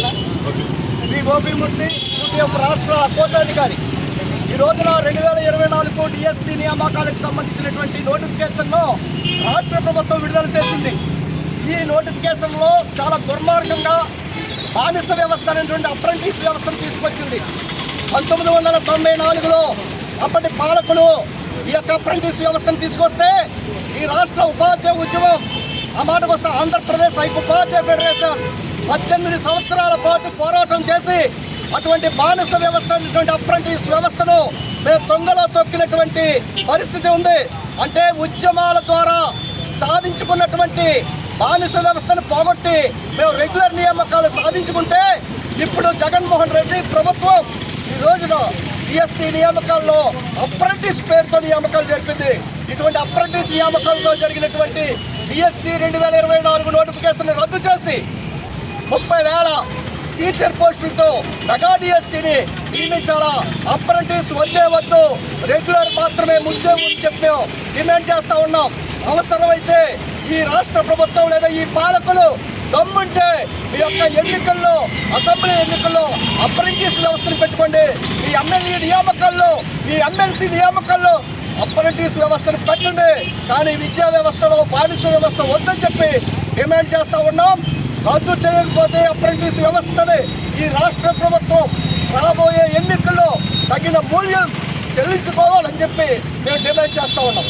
కదా? శ్రీ గోపిమూర్తి యూటీఎఫ్ రాష్ట్ర కోశాధికారి. ఈ రోజున రెండు వేల ఇరవై నాలుగు డిఎస్సి నియామకాలకు సంబంధించినటువంటి నోటిఫికేషన్ను రాష్ట్ర ప్రభుత్వం విడుదల చేసింది. ఈ నోటిఫికేషన్లో చాలా దుర్మార్గంగా బానిస వ్యవస్థ అనేటువంటి అప్రెంటిస్ వ్యవస్థను తీసుకొచ్చింది. పంతొమ్మిది వందల తొంభై నాలుగులో అప్పటి పాలకులు ఈ యొక్క అప్రెంటిస్ వ్యవస్థను తీసుకొస్తే ఈ రాష్ట్ర ఉపాధ్యాయ ఉద్యమం ఆ మాటకు వస్తే ఆంధ్రప్రదేశ్ ఉపాధ్యాయ ఫెడరేషన్ పద్దెనిమిది సంవత్సరాల పాటు పోరాటం చేసి అటువంటి బానిస వ్యవస్థ అనేటువంటి అప్రెంటిస్ వ్యవస్థను మేము తొంగలో తొక్కినటువంటి పరిస్థితి ఉంది. అంటే ఉద్యమాల ద్వారా సాధించుకున్నటువంటి బానిస వ్యవస్థను పోగొట్టి మేము రెగ్యులర్ నియామకాలు సాధించుకుంటే ఇప్పుడు జగన్మోహన్ రెడ్డి ప్రభుత్వం ఈ రోజున బిఎస్సీ నియామకాల్లో అప్రెంటిస్ పేరుతో నియామకాలు జరిపింది. ఇటువంటి అప్రెంటిస్ నియామకాలతో జరిగినటువంటి బిఎస్సి రెండు వేల ఇరవై నాలుగు నోటిఫికేషన్ రద్దు చేసి ముప్పై వేల టీచర్ పోస్టులతో మెగా డిఎస్సిని నియమించాలా? అప్రెంటిస్ వద్దే వద్దు. రెగ్యులర్ మాత్రమే ముందే అని చెప్పి మేము డిమాండ్ చేస్తూ ఉన్నాం. అవసరమైతే ఈ రాష్ట్ర ప్రభుత్వం లేదా ఈ పాలకులు దమ్ముంటే మీ యొక్క ఎన్నికల్లో అసెంబ్లీ ఎన్నికల్లో అప్రెంటిస్ వ్యవస్థను పెట్టుకోండి. మీ ఎమ్మెల్యే నియామకాల్లో మీ ఎమ్మెల్సీ నియామకాల్లో అప్రెంటిస్ వ్యవస్థను పెట్టండి. కానీ విద్యా వ్యవస్థలో బానిస వ్యవస్థ వద్దని చెప్పి డిమాండ్ చేస్తూ ఉన్నాం. రద్దు చేయకపోతే అప్రెంటిస్ వ్యవస్థని ఈ రాష్ట్ర ప్రభుత్వం రాబోయే ఎన్నికల్లో తగిన మూల్యం చెల్లించుకోవాలని చెప్పి మేము డిమాండ్ చేస్తా ఉన్నాం.